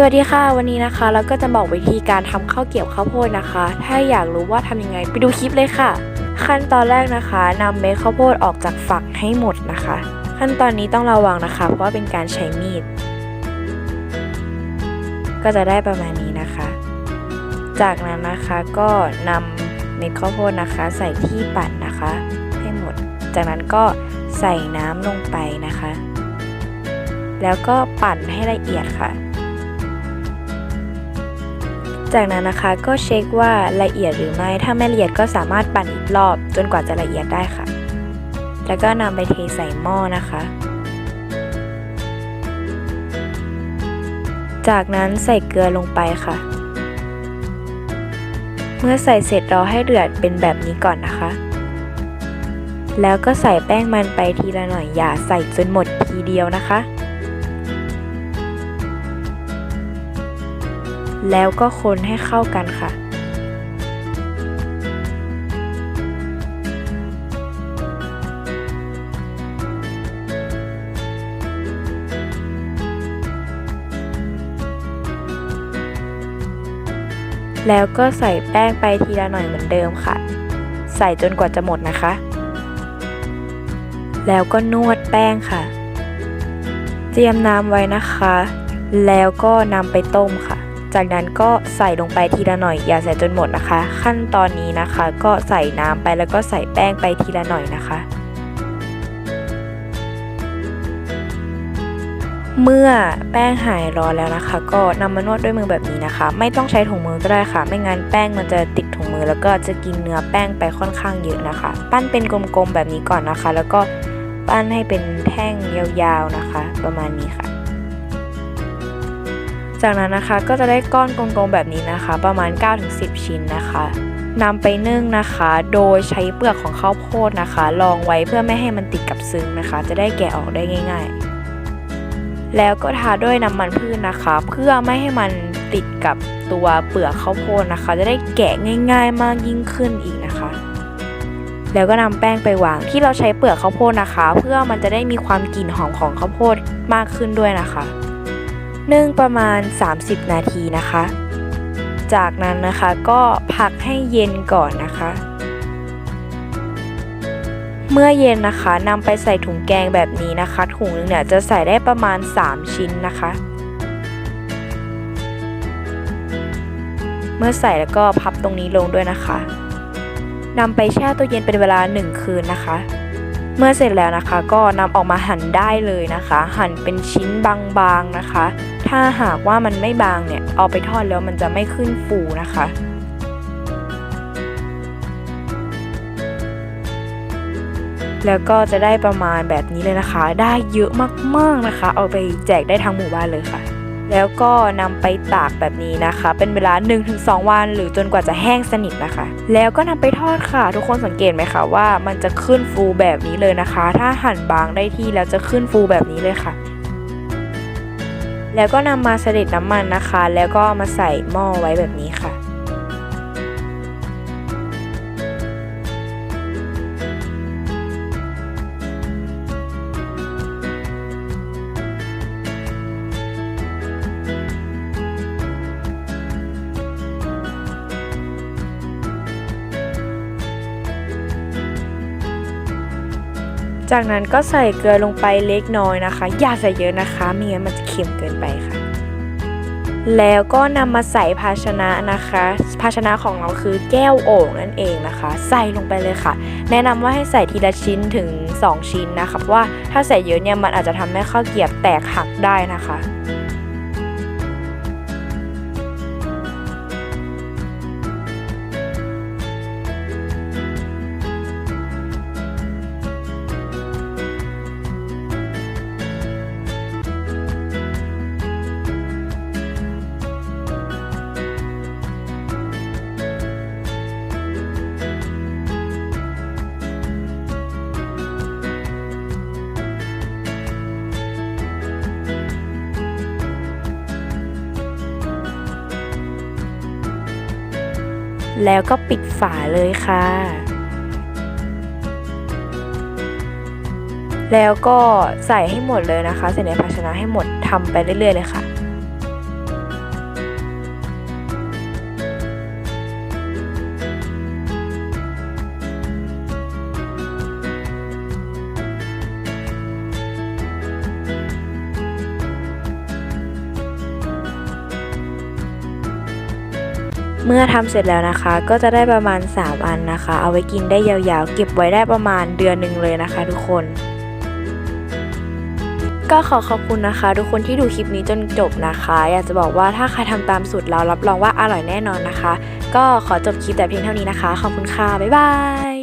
สวัสดีค่ะวันนี้นะคะ เราก็จะบอกวิธีการทำข้าวเกี๊ยวข้าวโพดนะคะ ถ้าอยากรู้ว่าทำยังไงไปดูคลิปเลยค่ะ ขั้นตอนแรกนะคะนำเม็ดข้าวโพดออกจากฝักให้หมดนะคะ ขั้นตอนนี้ต้องระวังนะคะ เพราะว่าเป็นการใช้มีด ก็จะได้ประมาณนี้นะคะ จากนั้นนะคะก็นำเม็ดข้าวโพดนะคะ ใส่ที่ปั่นนะคะ ให้หมด จากนั้นก็ใส่น้ำลงไปนะคะ แล้วก็ปั่นให้ละเอียดค่ะ จากนั้นนะคะก็เช็คว่าละเอียดหรือไม่ ถ้าไม่ละเอียดก็สามารถปั่นอีกรอบจนกว่าจะละเอียดได้ค่ะ แล้วก็นำไปเทใส่หม้อนะคะ จากนั้นใส่เกลือลงไปค่ะ เมื่อใส่เสร็จรอให้เดือดเป็นแบบนี้ก่อนนะคะ แล้วก็ใส่แป้งมันไปทีละหน่อยอย่าใส่จนหมดทีเดียวนะคะ แล้วก็คนให้เข้ากันค่ะ แล้วก็ใส่แป้งไปทีละหน่อยเหมือนเดิมค่ะ ใส่จนกว่าจะหมดนะคะ แล้วก็นวดแป้งค่ะ เตรียมน้ำไว้นะคะ แล้วก็นำไปต้มค่ะ จากนั้นก็ใส่ลงไปทีละหน่อย อย่าใส่จนหมดนะคะ ขั้นตอนนี้นะคะ ก็ใส่น้ำไปแล้วก็ใส่แป้งไปทีละหน่อยนะคะ เมื่อแป้งหายร้อนแล้วนะคะ ก็นำมานวดด้วยมือแบบนี้นะคะ ไม่ต้องใช้ถุงมือก็ได้ค่ะ ไม่งั้นแป้งมันจะติดถุงมือ แล้วก็จะกินเนื้อแป้งไปค่อนข้างเยอะนะคะ ปั้นเป็นกลมๆแบบนี้ก่อนนะคะ แล้วก็ปั้นให้เป็นแท่งยาวๆนะคะ ประมาณนี้ค่ะ จากนั้นนะคะก็จะได้ก้อนกลมๆแบบนี้นะคะ ประมาณ 9-10 ชิ้นนะคะนำไปนึ่งนะคะ โดยใช้เปลือกของข้าวโพดนะคะรองไว้เพื่อไม่ให้มันติดกับซึ้งนะคะ จะได้แกะออกได้ง่าย ๆ แล้วก็ทาด้วยน้ำมันพืชนะคะ เพื่อไม่ให้มันติดกับตัวเปลือกข้าวโพดนะคะ จะได้แกะง่าย ๆ มากยิ่งขึ้นอีกนะคะ แล้วก็นำแป้งไปวางที่เราใช้เปลือกข้าวโพดนะคะ เพื่อมันจะได้มีความกลิ่นหอมของข้าวโพดมากขึ้นด้วยนะคะ นึ่งประมาณ 30 นาทีนะคะ จากนั้นนะคะก็พักให้เย็นก่อนนะคะ เมื่อเย็นนะคะนำไปใส่ถุงแกงแบบนี้นะคะ ถุงนึงเนี่ยจะใส่ได้ประมาณ 3 ชิ้นนะคะ เมื่อใส่แล้วก็พับตรงนี้ลงด้วยนะคะนำไปแช่ตู้เย็นเป็นเวลา 1 คืนนะคะ เมื่อเสร็จแล้วนะคะ ก็นำออกมาหั่นได้เลยนะคะ หั่นเป็นชิ้นบางๆนะคะ ถ้าหากว่ามันไม่บางเนี่ยเอาไปทอดแล้วมันจะไม่ขึ้นฟูนะคะแล้วก็จะได้ประมาณแบบนี้เลยนะคะ ได้เยอะมากๆนะคะ เอาไปแจกได้ทั้งหมู่บ้านเลยค่ะ แล้วก็นำไปตากแบบนี้นะคะ เป็นเวลา 1-2 วัน หรือจนกว่าจะแห้งสนิทนะคะ แล้วก็นำไปทอดค่ะ ทุกคนสังเกตไหมคะว่ามันจะขึ้นฟูแบบนี้เลยนะคะ ถ้าหั่นบางได้ที่แล้วจะขึ้นฟูแบบนี้เลยค่ะ แล้วก็นำมาเสด็จน้ำมันนะคะ แล้วก็มาใส่หม้อไว้แบบนี้ค่ะ จากนั้นก็ใส่เกลือลงไปเล็กน้อยนะคะ อย่าใส่เยอะนะคะไม่งั้นมันจะเค็มเกินไปค่ะ แล้วก็นำมาใส่ภาชนะนะคะ ภาชนะของเราคือแก้วโอ่งนั่นเองนะคะ ใส่ลงไปเลยค่ะ แนะนำว่าให้ใส่ทีละชิ้นถึง 2 ชิ้นนะคะเพราะว่าถ้าใส่เยอะเนี่ยมันอาจจะทำให้ข้าวเกี๊ยวแตกหักได้นะคะ แล้วก็ปิดฝาเลยค่ะ แล้วก็ใส่ให้หมดเลยนะคะ ใส่ในภาชนะให้หมดทำไปเรื่อยๆเลยค่ะ เมื่อทำเสร็จแล้วนะคะ ก็จะได้ประมาณ 3 อันนะคะ เอาไว้กินได้ยาวๆ เก็บไว้ได้ประมาณเดือนหนึ่งเลยนะคะ ทุกคน ก็ขอขอบคุณนะคะ ทุกคนที่ดูคลิปนี้จนจบนะคะ อยากจะบอกว่าถ้าใครทำตามสูตรเรารับรองว่าอร่อยแน่นอนนะคะ ก็ขอจบคลิปแต่เพียงเท่านี้นะคะ ขอบคุณค่ะ บ๊ายบาย